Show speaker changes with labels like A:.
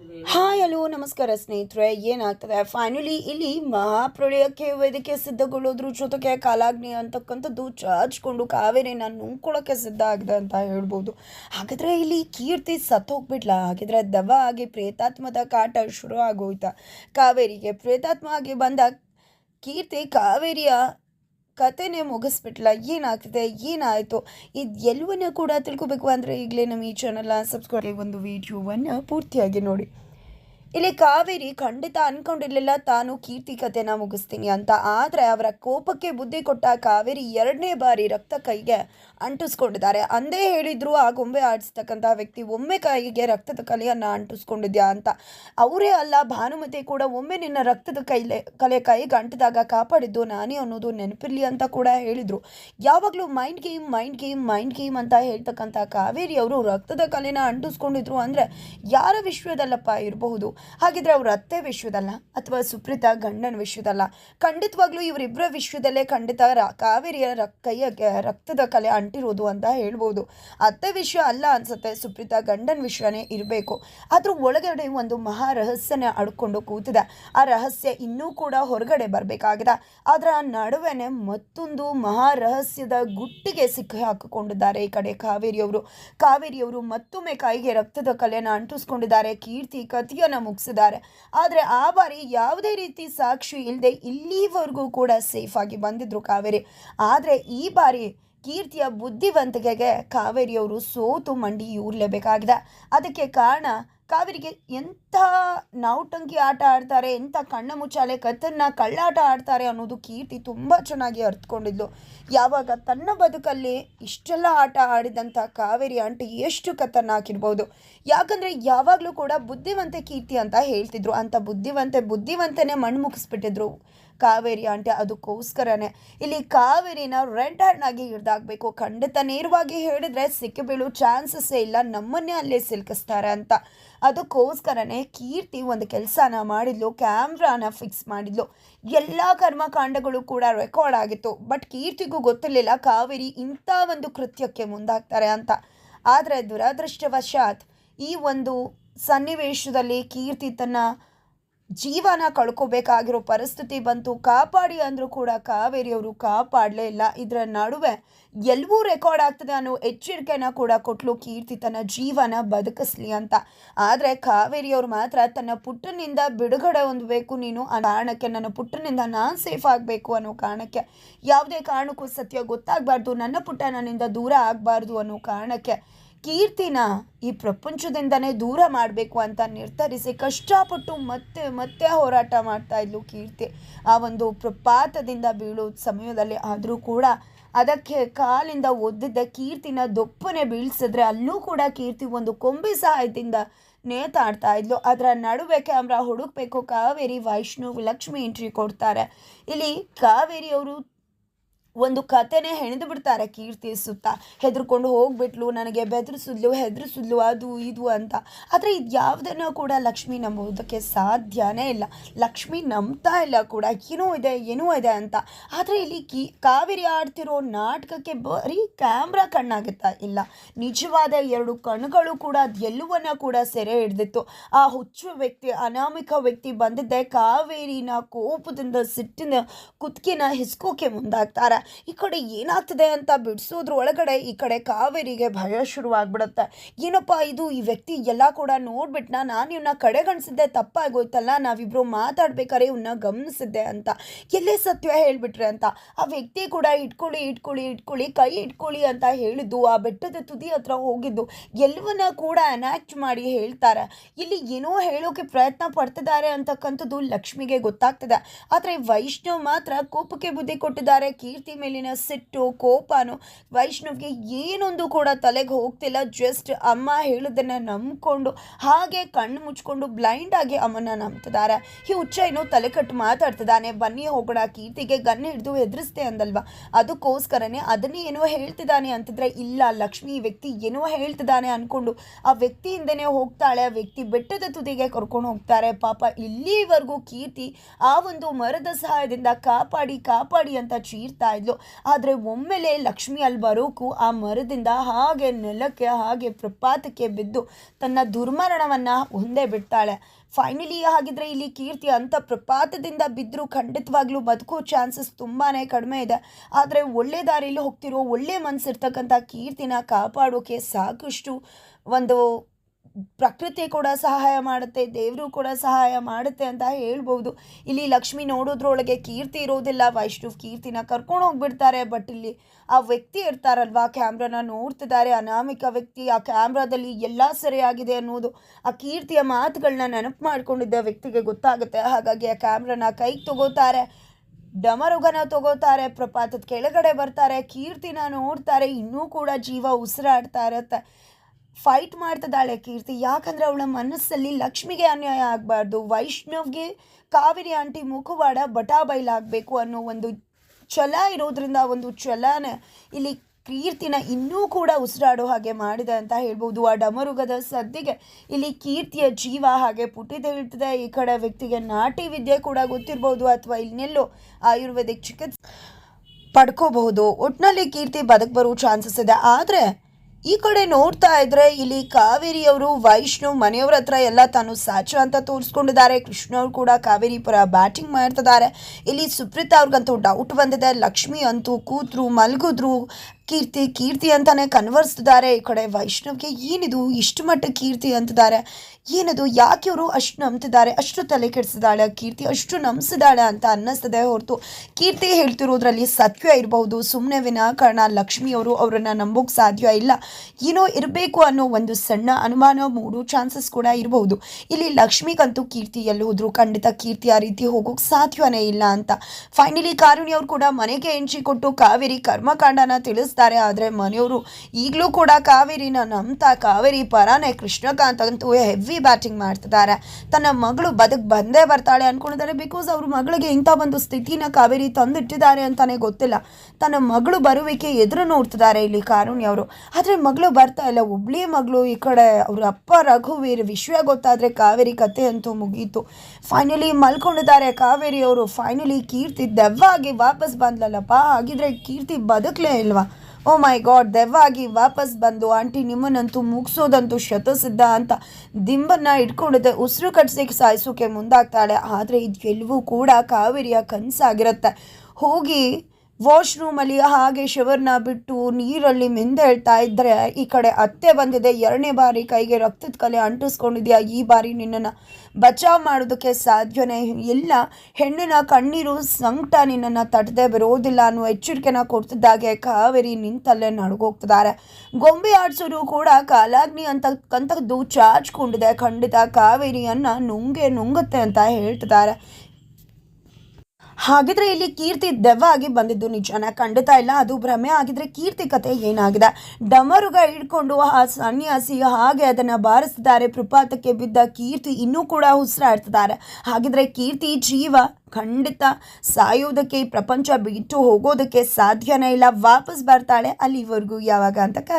A: Hi hello ನಮಸ್ಕಾರ ಸ್ನೇಹಿತರೆ. ಏನಾಗ್ತದೆ? ಫೈನಲಿ ಇಲ್ಲಿ ಮಹಾಪ್ರಳಯಕ್ಕೆ ವೇದಿಕೆ ಸಿದ್ಧಗೊಳ್ಳೋದ್ರ ಜೊತೆಗೆ ಕಾಲಾಗ್ನಿ ಅಂತಕ್ಕಂಥದ್ದು ಚಾಚ್ಕೊಂಡು ಕಾವೇರಿನ ನುಂಕೊಳಕ್ಕೆ ಸಿದ್ಧ ಆಗಿದೆ ಅಂತ ಹೇಳ್ಬೋದು. ಹಾಗಾದರೆ ಇಲ್ಲಿ ಕೀರ್ತಿ ಸತ್ತೋಗ್ಬಿಟ್ಲ? ಹಾಗಿದ್ರೆ ದವ ಆಗಿ ಪ್ರೇತಾತ್ಮದ ಕಾಟ ಶುರು ಆಗೋಯ್ತಾ? ಕಾವೇರಿಗೆ ಪ್ರೇತಾತ್ಮ ಆಗಿ ಬಂದ ಕೀರ್ತಿ ಕಾವೇರಿಯ ಕತೆನೇ ಮುಗಿಸ್ಬಿಟ್ಲ, ಏನಾಗ್ತಿದೆ, ಏನಾಯಿತು ಇದು ಎಲ್ಲವನ್ನೂ ಕೂಡ ತಿಳ್ಕೊಬೇಕು ಅಂದರೆ ಈಗಲೇ ನಮ್ಮ ಈ ಚಾನಲ್ನ ಸಬ್ಸ್ಕ್ರೈಬ್ ಒಂದು ವಿಡಿಯೋವನ್ನು ಪೂರ್ತಿಯಾಗಿ ನೋಡಿ. ಇಲ್ಲಿ ಕಾವೇರಿ ಖಂಡಿತ ಅನ್ಕೊಂಡಿರ್ಲಿಲ್ಲ. ತಾನು ಕೀರ್ತಿ ಕಥೆನ ಮುಗಿಸ್ತೀನಿ ಅಂತ. ಆದರೆ ಅವರ ಕೋಪಕ್ಕೆ ಬುದ್ಧಿ ಕೊಟ್ಟ ಕಾವೇರಿ ಎರಡನೇ ಬಾರಿ ರಕ್ತ ಕೈಗೆ ಅಂಟಿಸ್ಕೊಂಡಿದ್ದಾರೆ. ಅಂದೇ ಹೇಳಿದ್ರು, ಆ ಗೊಂಬೆ ಆಡಿಸ್ತಕ್ಕಂಥ ವ್ಯಕ್ತಿ ಒಮ್ಮೆ ಕೈಗೆ ರಕ್ತದ ಕಲೆಯನ್ನು ಅಂಟಿಸ್ಕೊಂಡಿದ್ಯಾ ಅಂತ. ಅವರೇ ಅಲ್ಲ, ಭಾನುಮತಿ ಕೂಡ ಒಮ್ಮೆ ನಿನ್ನ ರಕ್ತದ ಕೈಲೆ, ಕಲೆ ಕೈಗೆ ಅಂಟಿದಾಗ ಕಾಪಾಡಿದ್ದು ನಾನೇ ಅನ್ನೋದು ನೆನಪಿರ್ಲಿ ಅಂತ ಕೂಡ ಹೇಳಿದರು. ಯಾವಾಗಲೂ mind game mind game mind game ಅಂತ ಹೇಳ್ತಕ್ಕಂಥ ಕಾವೇರಿ ಅವರು ರಕ್ತದ ಕಲೆನ ಅಂಟಿಸ್ಕೊಂಡಿದ್ರು. ಅಂದರೆ ಯಾರ ವಿಶ್ವದಲ್ಲಪ್ಪ ಇರಬಹುದು? ಹಾಗಿದ್ರೆ ಅವ್ರ ಅತ್ತೆ ವಿಶ್ವದಲ್ಲ ಅಥವಾ ಸುಪ್ರೀತ ಗಂಡನ ವಿಶ್ವದಲ್ಲ? ಖಂಡಿತವಾಗ್ಲೂ ಇವರಿಬ್ಬರ ವಿಶ್ವದಲ್ಲೇ ಖಂಡಿತ ಕಾವೇರಿಯ ಕೈಯ ರಕ್ತದ ಕಲೆ ಅಂಟಿರೋದು ಅಂತ ಹೇಳ್ಬೋದು. ಅತ್ತೆ ವಿಷಯ ಅಲ್ಲ ಅನ್ಸುತ್ತೆ, ಸುಪ್ರೀತ ಗಂಡನ ವಿಶ್ವನೇ ಇರಬೇಕು. ಅದ್ರ ಒಳಗಡೆ ಒಂದು ಮಹಾ ರಹಸ್ಯನ ಅಡ್ಕೊಂಡು ಕೂತಿದೆ. ಆ ರಹಸ್ಯ ಇನ್ನೂ ಕೂಡ ಹೊರಗಡೆ ಬರಬೇಕಾಗಿದೆ. ಅದರ ನಡುವೆನೆ ಮತ್ತೊಂದು ಮಹಾ ರಹಸ್ಯದ ಗುಟ್ಟಿಗೆ ಸಿಕ್ಕಿ ಹಾಕಿಕೊಂಡಿದ್ದಾರೆ ಈ ಕಡೆ ಕಾವೇರಿಯವರು. ಕಾವೇರಿಯವರು ಮತ್ತೊಮ್ಮೆ ಕಾಯಿಗೆ ರಕ್ತದ ಕಲೆಯನ್ನು ಅಂಟಿಸ್ಕೊಂಡಿದ್ದಾರೆ. ಕೀರ್ತಿ ಕಥೆಯನ್ನು ಮುಗಿಸಿದ್ದಾರೆ. ಆದರೆ ಆ ಬಾರಿ ಯಾವುದೇ ರೀತಿ ಸಾಕ್ಷಿ ಇಲ್ಲದೆ ಇಲ್ಲಿವರೆಗೂ ಕೂಡ ಸೇಫ್ ಆಗಿ ಬಂದಿದ್ರು ಕಾವೇರಿ. ಆದರೆ ಈ ಬಾರಿ ಕೀರ್ತಿಯ ಬುದ್ಧಿವಂತಿಕೆಗೆ ಕಾವೇರಿಯವರು ಸೋತು ಮಂಡಿ ಊರ್ಲೇಬೇಕಾಗಿದೆ. ಅದಕ್ಕೆ ಕಾರಣ ಕಾವೇರಿಗೆ ಎಂಥ ನೌಟಂಕಿ ಆಟ ಆಡ್ತಾರೆ, ಎಂಥ ಕಣ್ಣ ಮುಚ್ಚಾಲೆ ಕತ್ತನ್ನ ಕಳ್ಳಾಟ ಆಡ್ತಾರೆ ಅನ್ನೋದು ಕೀರ್ತಿ ತುಂಬ ಚೆನ್ನಾಗಿ ಅರ್ಥಕೊಂಡಿದ್ಲು ಯಾವಾಗ ತನ್ನ ಬದುಕಲ್ಲಿ ಇಷ್ಟೆಲ್ಲ ಆಟ ಆಡಿದಂಥ ಕಾವೇರಿ ಆಂಟಿ ಎಷ್ಟು ಕತ್ತನ್ನಾಕಿರ್ಬೋದು ಯಾಕಂದರೆ ಯಾವಾಗಲೂ ಕೂಡ ಬುದ್ಧಿವಂತೆ ಕೀರ್ತಿ ಅಂತ ಹೇಳ್ತಿದ್ರು. ಅಂಥ ಬುದ್ಧಿವಂತೆ, ಬುದ್ಧಿವಂತನೇ ಮಣ್ಣು ಮುಗಿಸ್ಬಿಟ್ಟಿದ್ರು. ಕಾವೇರಿ ಆಂಟಿ ಅದಕ್ಕೋಸ್ಕರನೇ ಇಲ್ಲಿ ಕಾವೇರಿನ ರೆಡ್ ಆಗಿ ಹಿಡ್ದಾಗಬೇಕು ಖಂಡಿತ ನೇರವಾಗಿ ಹೇಳಿದ್ರೆ ಸಿಕ್ಕಿ ಬೀಳೋ ಚಾನ್ಸಸ್ಸೇ ಇಲ್ಲ. ನಮ್ಮನ್ನೇ ಅಲ್ಲೇ ಸಿಲ್ಕಿಸ್ತಾರೆ ಅಂತ. ಅದಕ್ಕೋಸ್ಕರನೇ ಕೀರ್ತಿ ಒಂದು ಕೆಲಸನ ಮಾಡಿದ್ಲು, ಕ್ಯಾಮ್ರಾನ ಫಿಕ್ಸ್ ಮಾಡಿದ್ಲು. ಎಲ್ಲ ಕರ್ಮಕಾಂಡಗಳು ಕೂಡ ರೆಕಾರ್ಡ್ ಆಗಿತ್ತು. ಬಟ್ ಕೀರ್ತಿಗೂ ಗೊತ್ತಿರಲಿಲ್ಲ ಕಾವೇರಿ ಇಂಥ ಒಂದು ಕೃತ್ಯಕ್ಕೆ ಮುಂದಾಗ್ತಾರೆ ಅಂತ. ಆದರೆ ದುರದೃಷ್ಟವಶಾತ್ ಈ ಒಂದು ಸನ್ನಿವೇಶದಲ್ಲಿ ಕೀರ್ತಿ ತನ್ನ ಜೀವನ ಕಳ್ಕೋಬೇಕಾಗಿರೋ ಪರಿಸ್ಥಿತಿ ಬಂತು. ಕಾಪಾಡಿ ಅಂದರೂ ಕೂಡ ಕಾವೇರಿಯವರು ಕಾಪಾಡಲೇ ಇಲ್ಲ. ಇದರ ನಡುವೆ ಎಲ್ಲವೂ ರೆಕಾರ್ಡ್ ಆಗ್ತದೆ ಅನ್ನೋ ಎಚ್ಚರಿಕೆನ ಕೂಡ ಕೊಟ್ಲು ಕೀರ್ತಿ. ತನ್ನ ಜೀವನ ಬದುಕಿಸ್ಲಿ ಅಂತ. ಆದರೆ ಕಾವೇರಿಯವರು ಮಾತ್ರ ತನ್ನ ಪುಟ್ಟನಿಂದ ಬಿಡುಗಡೆ ಹೊಂದಬೇಕು ನೀನು ಆ ಕಾರಣಕ್ಕೆ ನನ್ನ ಪುಟ್ಟನಿಂದ ನಾನು ಸೇಫ್ ಆಗಬೇಕು ಅನ್ನೋ ಕಾರಣಕ್ಕೆ. ಯಾವುದೇ ಕಾರಣಕ್ಕೂ ಸತ್ಯ ಗೊತ್ತಾಗಬಾರ್ದು. ನನ್ನ ಪುಟ್ಟ ನನ್ನಿಂದ ದೂರ ಆಗಬಾರ್ದು ಅನ್ನೋ ಕಾರಣಕ್ಕೆ ಕೀರ್ತಿನ ಈ ಪ್ರಪಂಚದಿಂದನೇ ದೂರ ಮಾಡಬೇಕು ಅಂತ ನಿರ್ಧರಿಸಿ ಕಷ್ಟಪಟ್ಟು ಮತ್ತೆ ಮತ್ತೆ ಹೋರಾಟ ಮಾಡ್ತಾ ಇದ್ಲು ಕೀರ್ತಿ. ಆ ಒಂದು ಪ್ರಪಾತದಿಂದ ಬೀಳೋ ಸಮಯದಲ್ಲಿ ಆದರೂ ಕೂಡ ಅದಕ್ಕೆ ಕಾಲಿಂದ ಒದ್ದಿದ್ದ ಕೀರ್ತಿನ ದೊಪ್ಪನೆ ಬೀಳ್ಸಿದ್ರೆ ಅಲ್ಲೂ ಕೂಡ ಕೀರ್ತಿ ಒಂದು ಕೊಂಬೆ ಸಹಾಯದಿಂದ ನೇತಾಡ್ತಾ ಇದ್ಲು. ಅದರ ನಡುವೆ ಕ್ಯಾಮ್ರಾ ಹುಡುಕ್ಬೇಕು, ಕಾವೇರಿ ವೈಷ್ಣವ್ ಲಕ್ಷ್ಮಿ ಎಂಟ್ರಿ ಕೊಡ್ತಾರೆ. ಇಲ್ಲಿ ಕಾವೇರಿ ಅವರು ಒಂದು ಕತೆನೇ ಹೆಣೆದು ಬಿಡ್ತಾರೆ ಕೀರ್ತಿ ಸುತ್ತ ಹೆದರ್ಕೊಂಡು ಹೋಗ್ಬಿಟ್ಲು, ನನಗೆ ಬೆದರಿಸಿದ್ಲು, ಹೆದರಿಸಿದ್ಲು, ಅದು ಇದು ಅಂತ. ಆದರೆ ಇದು ಯಾವುದನ್ನು ಕೂಡ ಲಕ್ಷ್ಮಿ ನಂಬೋದಕ್ಕೆ ಸಾಧ್ಯನೇ ಇಲ್ಲ. ಲಕ್ಷ್ಮಿ ನಂಬ್ತಾ ಇಲ್ಲ ಕೂಡ, ಏನೂ ಇದೆ ಏನೂ ಇದೆ ಅಂತ. ಆದರೆ ಇಲ್ಲಿ ಕಿ, ಕಾವೇರಿ ಆಡ್ತಿರೋ ನಾಟಕಕ್ಕೆ ಬರೀ ಕ್ಯಾಮ್ರಾ ಕಣ್ಣಾಗುತ್ತಾ ಇಲ್ಲ. ನಿಜವಾದ ಎರಡು ಕಣ್ಣುಗಳು ಕೂಡ ಎಲ್ಲವನ್ನ ಕೂಡ ಸೆರೆ ಹಿಡ್ದಿತ್ತು. ಆ ಹುಚ್ಚು ವ್ಯಕ್ತಿ, ಅನಾಮಿಕ ವ್ಯಕ್ತಿ ಬಂದಿದ್ದೆ ಕಾವೇರಿನ ಕೋಪದಿಂದ ಸಿಟ್ಟಿನ ಕುತ್ತಿಗೆನ ಹಿಸ್ಕೋಕೆ ಮುಂದಾಗ್ತಾರೆ. ಈ ಕಡೆ ಏನಾಗ್ತದೆ ಅಂತ ಬಿಡಿಸೋದ್ರ ಒಳಗಡೆ ಈ ಕಡೆ ಕಾವೇರಿಗೆ ಭಯ ಶುರುವಾಗ್ಬಿಡುತ್ತೆ. ಏನಪ್ಪ ಇದು? ಈ ವ್ಯಕ್ತಿ ಎಲ್ಲ ಕೂಡ ನೋಡ್ಬಿಟ್ನ? ನಾನು ಇವನ್ನ ಕಡೆಗಣಿಸಿದ್ದೆ, ತಪ್ಪಾಗೋಯ್ತಲ್ಲ, ನಾವಿಬ್ರು ಮಾತಾಡ್ಬೇಕಾದ್ರೆ ಇವನ್ನ ಗಮನಿಸಿದ್ದೆ ಅಂತ. ಎಲ್ಲೇ ಸತ್ಯ ಹೇಳ್ಬಿಟ್ರೆ ಅಂತ. ಆ ವ್ಯಕ್ತಿ ಕೂಡ ಇಟ್ಕೊಳ್ಳಿ ಇಟ್ಕೊಳ್ಳಿ ಇಟ್ಕೊಳ್ಳಿ, ಕೈ ಇಟ್ಕೊಳ್ಳಿ ಅಂತ ಹೇಳಿದ್ದು, ಆ ಬೆಟ್ಟದ ತುದಿ ಹತ್ರ ಹೋಗಿದ್ದು, ಎಲ್ಲವನ್ನ ಕೂಡ ಅನಾಕ್ಟ್ ಮಾಡಿ ಹೇಳ್ತಾರೆ. ಇಲ್ಲಿ ಏನೋ ಹೇಳೋಕೆ ಪ್ರಯತ್ನ ಪಡ್ತಿದ್ದಾರೆ ಅಂತಕ್ಕಂಥದ್ದು ಲಕ್ಷ್ಮಿಗೆ ಗೊತ್ತಾಗ್ತದೆ. ಆದರೆ ವೈಷ್ಣವ್ ಮಾತ್ರ ಕೋಪಕ್ಕೆ ಬುದ್ಧಿ ಕೊಟ್ಟಿದ್ದಾರೆ, ಕೀರ್ತಿ ಮೇಲಿನ ಸಿಟ್ಟು, ಕೋಪನು ವೈಷ್ಣವ್ಗೆ ಏನೊಂದು ಕೂಡ ತಲೆಗೆ ಹೋಗ್ತಿಲ್ಲ. ಜಸ್ಟ್ ಅಮ್ಮ ಹೇಳೋದನ್ನ ನಂಬ್ಕೊಂಡು, ಹಾಗೆ ಕಣ್ಣು ಮುಚ್ಕೊಂಡು ಬ್ಲೈಂಡ್ ಆಗಿ ಅಮ್ಮನ ನಂಬ್ತಿದ್ದಾರೆ. ಈ ಹುಚ್ಚ ಏನೋ ತಲೆ ಕಟ್ಟು ಮಾತಾಡ್ತಿದ್ದಾನೆ. ಬನ್ನಿ ಹೋಗೋಣ, ಕೀರ್ತಿಗೆ ಗನ್ ಹಿಡಿದು ಹೆದರಿಸ್ತೆ ಅಂದಲ್ವಾ? ಅದಕ್ಕೋಸ್ಕರನೇ ಅದನ್ನೇ ಏನೋ ಹೇಳ್ತಿದ್ದಾನೆ ಅಂತಿದ್ರೆ, ಇಲ್ಲ, ಲಕ್ಷ್ಮಿ ವ್ಯಕ್ತಿ ಏನೋ ಹೇಳ್ತಿದ್ದಾನೆ ಅನ್ಕೊಂಡು ಆ ವ್ಯಕ್ತಿಯಿಂದನೇ ಹೋಗ್ತಾಳೆ. ಆ ವ್ಯಕ್ತಿ ಬೆಟ್ಟದ ತುದಿಗೆ ಕರ್ಕೊಂಡು ಹೋಗ್ತಾರೆ. ಪಾಪ ಇಲ್ಲಿವರೆಗೂ ಕೀರ್ತಿ ಆ ಒಂದು ಮರದ ಸಹಾಯದಿಂದ ಕಾಪಾಡಿ ಕಾಪಾಡಿ ಅಂತ ಚೀರ್ತಾ ಇದ್ಲು ಆದರೆ ಒಮ್ಮೆಲೆ ಲಕ್ಷ್ಮಿ ಅಲ್ಲಿ ಆ ಮರದಿಂದ ಹಾಗೆ ನೆಲಕ್ಕೆ, ಹಾಗೆ ಪ್ರಪಾತಕ್ಕೆ ಬಿದ್ದು ತನ್ನ ದುರ್ಮರಣವನ್ನು ಹೊಂದೇ ಬಿಡ್ತಾಳೆ. ಫೈನಲಿ ಹಾಗಿದ್ರೆ ಇಲ್ಲಿ ಕೀರ್ತಿ ಅಂಥ ಪ್ರಪಾತದಿಂದ ಬಿದ್ದರೂ ಖಂಡಿತವಾಗ್ಲೂ ಬದುಕೋ ಚಾನ್ಸಸ್ ತುಂಬಾ ಕಡಿಮೆ ಇದೆ. ಆದರೆ ಒಳ್ಳೆ ದಾರಿಯಲ್ಲಿ ಹೋಗ್ತಿರೋ ಒಳ್ಳೆ ಮನಸ್ಸಿರ್ತಕ್ಕಂಥ ಕೀರ್ತಿನ ಕಾಪಾಡೋಕೆ ಸಾಕಷ್ಟು ಒಂದು ಪ್ರಕೃತಿ ಕೂಡ ಸಹಾಯ ಮಾಡುತ್ತೆ, ದೇವರು ಕೂಡ ಸಹಾಯ ಮಾಡುತ್ತೆ ಅಂತ ಹೇಳ್ಬೋದು. ಇಲ್ಲಿ ಲಕ್ಷ್ಮಿ ನೋಡೋದ್ರೊಳಗೆ ಕೀರ್ತಿ ಇರೋದಿಲ್ಲ. ವೈಷ್ಣವ್ ಕೀರ್ತಿನ ಕರ್ಕೊಂಡು ಹೋಗ್ಬಿಡ್ತಾರೆ ಬಟ್ ಇಲ್ಲಿ ಆ ವ್ಯಕ್ತಿ ಇರ್ತಾರಲ್ವಾ, ಕ್ಯಾಮ್ರಾನ ನೋಡ್ತಿದ್ದಾರೆ. ಅನಾಮಿಕ ವ್ಯಕ್ತಿ ಆ ಕ್ಯಾಮ್ರಾದಲ್ಲಿ ಎಲ್ಲ ಸರಿಯಾಗಿದೆ ಅನ್ನೋದು, ಆ ಕೀರ್ತಿಯ ಮಾತುಗಳನ್ನ ನೆನಪು ಮಾಡ್ಕೊಂಡಿದ್ದ ವ್ಯಕ್ತಿಗೆ ಗೊತ್ತಾಗುತ್ತೆ. ಹಾಗಾಗಿ ಆ ಕ್ಯಾಮ್ರಾನ ಕೈಗೆ ತಗೋತಾರೆ, ಡಮರುಗನ ತಗೋತಾರೆ, ಪ್ರಪಾತದ ಕೆಳಗಡೆ ಬರ್ತಾರೆ, ಕೀರ್ತಿನ ನೋಡ್ತಾರೆ, ಇನ್ನೂ ಕೂಡ ಜೀವ ಉಸಿರಾಡ್ತಾ ಇರುತ್ತೆ. ಫೈಟ್ ಮಾಡ್ತಿದ್ದಾಳೆ ಕೀರ್ತಿ. ಯಾಕಂದ್ರೆ ಅವಳ ಮನಸ್ಸಲ್ಲಿ ಲಕ್ಷ್ಮಿಗೆ ಅನ್ಯಾಯ ಆಗಬಾರ್ದು. ವೈಷ್ಣವ್ಗೆ ಕಾವೇರಿ ಆಂಟಿ ಮುಖವಾಡ ಬಟಾ ಬೈಲಾಗಬೇಕು ಅನ್ನೋ ಒಂದು ಛಲ ಇರೋದ್ರಿಂದ ಒಂದು ಛಲನ ಇಲ್ಲಿ ಕೀರ್ತಿನ ಇನ್ನೂ ಕೂಡ ಉಸಿರಾಡೋ ಹಾಗೆ ಮಾಡಿದೆ ಅಂತ ಹೇಳ್ಬೋದು. ಆ ಡಮರುಗದ ಸದ್ದಿಗೆ ಇಲ್ಲಿ ಕೀರ್ತಿಯ ಜೀವ ಹಾಗೆ ಪುಟಿದೇಳ್ತಿದೆ ಈ ಕಡೆ ವ್ಯಕ್ತಿಗೆ ನಾಟಿ ವಿದ್ಯೆ ಕೂಡ ಗೊತ್ತಿರ್ಬೋದು ಅಥವಾ ಇನ್ನೆಲ್ಲೋ ಆಯುರ್ವೇದಿಕ್ ಚಿಕಿತ್ಸೆ ಪಡ್ಕೋಬಹುದು. ಒಟ್ಟಿನಲ್ಲಿ ಕೀರ್ತಿ ಬದುಕು ಬರೋ ಚಾನ್ಸಸ್ ಇದೆ. ಆದರೆ ಈ ಕಡೆ ನೋಡ್ತಾ ಇದ್ರೆ ಇಲ್ಲಿ ಕಾವೇರಿ ಅವರು ವೈಷ್ಣವ್ ಮನೆಯವ್ರ ಹತ್ರ ಎಲ್ಲ ತಾನು ಸಾಚ ಅಂತ ತೋರಿಸ್ಕೊಂಡಿದ್ದಾರೆ. ಕೃಷ್ಣ ಅವ್ರು ಕೂಡ ಕಾವೇರಿ ಪರ ಬ್ಯಾಟಿಂಗ್ ಮಾಡ್ತಿದ್ದಾರೆ. ಇಲ್ಲಿ ಸುಪ್ರೀತಾ ಅವ್ರಿಗಂತೂ ಡೌಟ್ ಬಂದಿದೆ. ಲಕ್ಷ್ಮಿ ಅಂತೂ ಕೂತ್ರು, ಮಲಗಿದ್ರು. ಕೀರ್ತಿ ಕೀರ್ತಿ ಅಂತಾನೆ ಕನ್ವರ್ಸ್ತಿದ್ದಾರೆ ಈ ಕಡೆ. ವೈಷ್ಣವ್ಗೆ ಏನಿದು? ಇಷ್ಟು ಮಟ್ಟ ಕೀರ್ತಿ ಅಂತಿದ್ದಾರೆ. ಏನದು, ಯಾಕೆ ಇವರು ಅಷ್ಟು ನಂಬ್ತಿದ್ದಾರೆ, ಅಷ್ಟು ತಲೆ ಕೆಡಿಸಿದಾಳೆ ಕೀರ್ತಿ ಅಷ್ಟು ನಂಬಿಸಿದಾಳೆ ಅಂತ ಅನ್ನಿಸ್ತದೆ ಹೊರತು ಕೀರ್ತಿ ಹೇಳ್ತಿರೋದ್ರಲ್ಲಿ ಸತ್ಯ ಇರಬಹುದು ಸುಮ್ಮನೆ ವಿನಾಕಾರಣ ಲಕ್ಷ್ಮಿಯವರು ಅವರನ್ನು ನಂಬೋಕೆ ಸಾಧ್ಯ ಇಲ್ಲ. ಏನೋ ಇರಬೇಕು ಅನ್ನೋ ಒಂದು ಸಣ್ಣ ಅನುಮಾನ ಮೂಡೋ ಚಾನ್ಸಸ್ ಕೂಡ ಇರಬಹುದು ಇಲ್ಲಿ ಲಕ್ಷ್ಮಿಗಂತೂ ಕೀರ್ತಿ ಎಲ್ಲಿ ಹೋದ್ರು ಖಂಡಿತ ಕೀರ್ತಿ ಆ ರೀತಿ ಹೋಗೋಕೆ ಸಾಧ್ಯವೇ ಇಲ್ಲ ಅಂತ. ಫೈನಲಿ ಕಾರುಣಿ ಅವರು ಕೂಡ ಮನೆಗೆ ಎಂಟ್ರಿ ಕೊಟ್ಟು ಕಾವೇರಿ ಕರ್ಮಕಾಂಡನ ತಿಳಿಸ್ತಾರೆ, ಆದರೆ ಮನೆಯವರು ಈಗಲೂ ಕೂಡ ಕಾವೇರಿನ ನಂಬ್ತಾ, ಕಾವೇರಿ ಪರಾನೆ ಕೃಷ್ಣಕಾಂತ್ ಅಂತೂ ಹೆವಿ ಬ್ಯಾಟಿಂಗ್ ಮಾಡ್ತಿದ್ದಾರೆ. ತನ್ನ ಮಗಳು ಬದುಕ್ ಬಂದೇ ಬರ್ತಾಳೆ ಅನ್ಕೊಂಡಿದ್ದಾರೆ. ಬಿಕಾಸ್ ಅವ್ರ ಮಗಳಿಗೆ ಇಂಥ ಒಂದು ಸ್ಥಿತಿನ ಕಾವೇರಿ ತಂದಿಟ್ಟಿದ್ದಾರೆ ಅಂತಾನೆ ಗೊತ್ತಿಲ್ಲ. ತನ್ನ ಮಗಳು ಬರುವಿಕೆ ಎದುರು ನೋಡ್ತಿದ್ದಾರೆ ಇಲ್ಲಿ ಕಾರುಣಿ ಅವರು. ಆದರೆ ಮಗಳು ಬರ್ತಾ ಇಲ್ಲ. ಒಬ್ಳಿ ಮಗಳು, ಈ ಕಡೆ ಅವ್ರ ಅಪ್ಪ ರಘುವೀರ್ ವಿಶ್ವ ಗೊತ್ತಾದರೆ ಕಾವೇರಿ ಕತೆ ಅಂತೂ ಮುಗೀತು. ಫೈನಲಿ ಮಲ್ಕೊಂಡಿದ್ದಾರೆ ಕಾವೇರಿ ಅವರು. ಫೈನಲಿ ಕೀರ್ತಿ ದೆವ್ವಾಗಿ ವಾಪಸ್ ಬಂದ್ಲಲ್ಲಪ್ಪ? ಹಾಗಿದ್ರೆ ಕೀರ್ತಿ ಬದುಕಲೇ ಇಲ್ವಾ? ಓ ಮೈ ಗಾಡ್ ದೆವ್ವಾಗಿ ವಾಪಸ್ ಬಂದು ಆಂಟಿ ನಿಮ್ಮನ್ನಂತೂ ಮುಗಿಸೋದಂತೂ ಶತಸಿದ್ಧ ಅಂತ ದಿಂಬನ್ನ ಇಟ್ಕೊಂಡಿದ್ದೆ ಉಸಿರು ಕಟ್ಸಿಗೆ ಸಾಯಿಸೋಕೆ ಮುಂದಾಗ್ತಾಳೆ. ಆದರೆ ಇದೆಲ್ಲವೂ ಕೂಡ ಕಾವೇರಿಯ ಕನಸಾಗಿರುತ್ತೆ. ಹೋಗಿ ವಾಶ್ರೂಮಲ್ಲಿ ಹಾಗೆ ಶವರ್ನ ಬಿಟ್ಟು ನೀರಲ್ಲಿ ಮಿಂದೇಳ್ತಾ ಇದ್ದರೆ ಈ ಕಡೆ ಅತ್ತೆ ಬಂದಿದೆ. ಎರಡನೇ ಬಾರಿ ಕೈಗೆ ರಕ್ತದ ಕಲೆ ಅಂಟಿಸ್ಕೊಂಡಿದ್ಯಾ? ಈ ಬಾರಿ ನಿನ್ನನ್ನು ಬಚಾವ್ ಮಾಡೋದಕ್ಕೆ ಸಾಧ್ಯನೇ ಇಲ್ಲ. ಹೆಣ್ಣಿನ ಕಣ್ಣೀರು ಸಂಕಟ ನಿನ್ನನ್ನು ತಟ್ಟದೆ ಬರೋದಿಲ್ಲ ಅನ್ನೋ ಎಚ್ಚರಿಕೆನ ಕೊಡ್ತಿದ್ದಾಗೆ ಕಾವೇರಿ ನಿಂತಲ್ಲೇ ನಡ್ಗೋಗ್ತಿದ್ದಾರೆ. ಗೊಂಬೆ ಆಡಿಸೋರು ಕೂಡ ಕಾಲಾಗ್ನಿ ಅಂತಕ್ಕಂಥದ್ದು ಚಾಚ್ಕೊಂಡಿದೆ. ಖಂಡಿತ ಕಾವೇರಿಯನ್ನು ನುಂಗೆ ನುಂಗುತ್ತೆ ಅಂತ ಹೇಳ್ತಿದ್ದಾರೆ. ಹಾಗಿದ್ರೆ ಇಲ್ಲಿ ಕೀರ್ತಿ ದೆವ್ವ ಆಗಿ ಬಂದಿದ್ದು ನಿಜಾನ. ಖಂಡಿತ ಇಲ್ಲ, ಅದು ಭ್ರಮೆ. ಆಗಿದ್ರೆ ಕೀರ್ತಿ ಕತೆ ಏನಾಗಿದೆ? ಡಮರುಗ ಹಿಡ್ಕೊಂಡು ಆ ಸನ್ಯಾಸಿ ಹಾಗೆ ಅದನ್ನು ಬಾರಿಸ್ತಿದ್ದಾರೆ. ಪ್ರಪಾತಕ್ಕೆ ಬಿದ್ದ ಕೀರ್ತಿ ಇನ್ನೂ ಕೂಡ ಉಸಿರಾಡ್ತಿದ್ದಾರೆ. ಹಾಗಿದ್ರೆ ಕೀರ್ತಿ ಜೀವ ಖಂಡಿತ ಸಾಯೋದಕ್ಕೆ ಪ್ರಪಂಚ ಬಿಟ್ಟು ಹೋಗೋದಕ್ಕೆ ಸಾಧ್ಯನೇ ಇಲ್ಲ. ವಾಪಸ್ ಬರ್ತಾಳೆ ಅಲ್ಲಿವರೆಗೂ ಯಾವಾಗ ಅಂತ